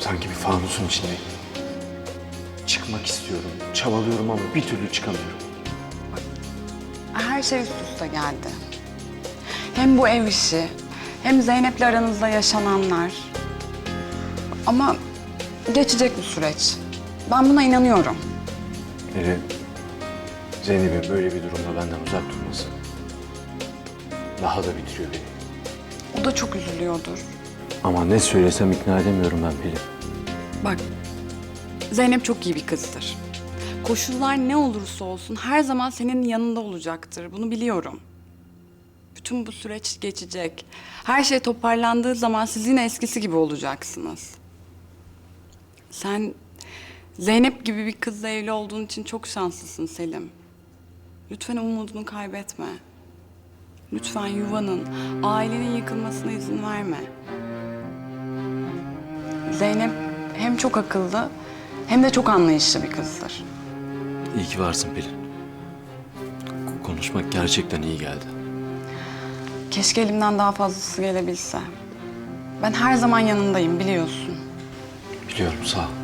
Sanki bir fanusun içindeyim. Çıkmak istiyorum, çabalıyorum ama bir türlü çıkamıyorum. Her şey üst üste geldi. Hem bu ev işi, hem Zeynep'le aranızda yaşananlar. Ama geçecek bu süreç. Ben buna inanıyorum. Eri, Zeynep'in böyle bir durumda benden uzak durması daha da bitiriyor beni. O da çok üzülüyordur. Ama ne söylesem ikna edemiyorum ben Pelin. Bak, Zeynep çok iyi bir kızdır. Koşullar ne olursa olsun her zaman senin yanında olacaktır. Bunu biliyorum. Bütün bu süreç geçecek. Her şey toparlandığı zaman siz yine eskisi gibi olacaksınız. Sen Zeynep gibi bir kızla evli olduğun için çok şanslısın Selim. Lütfen umudunu kaybetme. Lütfen yuvanın, ailenin yıkılmasına izin verme. Zeynep hem çok akıllı hem de çok anlayışlı bir kızdır. İyi ki varsın Pelin. Ko- Konuşmak gerçekten iyi geldi. Keşke elimden daha fazlası gelebilse. Ben her zaman yanındayım biliyorsun. Biliyorum sağ ol.